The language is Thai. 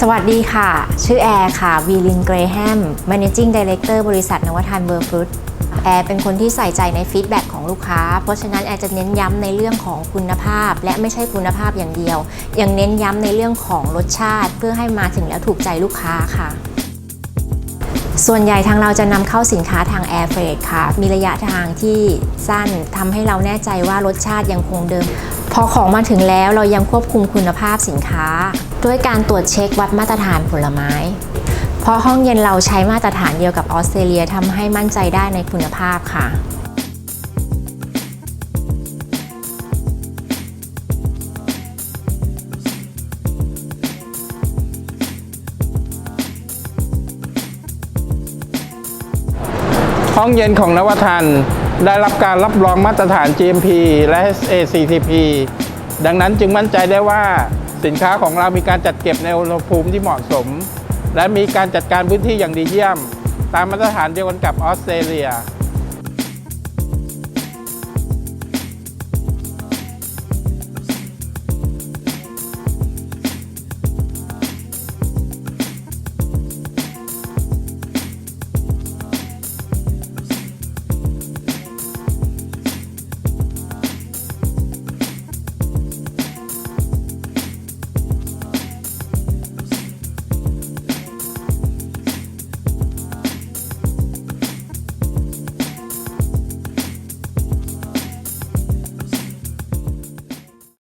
สวัสดีค่ะ ชื่อแอร์ค่ะวีลินเกรแฮม Managing Director บริษัทนวทานเบอร์ฟรุตแอร์เป็นคนที่ใส่ใจในฟีดแบ็กของลูกค้า เพราะฉะนั้นแอร์จะเน้นย้ำในเรื่องของคุณภาพ และไม่ใช่คุณภาพอย่างเดียว ยังเน้นย้ำในเรื่องของรสชาติ เพื่อให้มาถึงแล้วถูกใจลูกค้าค่ะ ส่วนใหญ่ทางเราจะนำเข้าสินค้าทาง Air Freight ค่ะ มีระยะทางที่สั้นทำให้เราแน่ใจว่ารสชาติยังคงเดิม พอของมาถึงแล้วเรายังควบคุมคุณภาพสินค้า ด้วยการตรวจเช็ควัดมาตรฐานผลไม้ เพราะห้องเย็นเราใช้มาตรฐานเดียวกับออสเตรเลียทำให้มั่นใจได้ในคุณภาพค่ะห้องเย็นของนวทันได้รับการรับรองมาตรฐาน GMP และ SACCP ดังนั้นจึงมั่นใจได้ว่า สินค้าของเรามีการจัดเก็บในอุณหภูมิที่เหมาะสม และมีการจัดการพื้นที่อย่างดีเยี่ยม ตามมาตรฐานเดียวกันกับออสเตรเลีย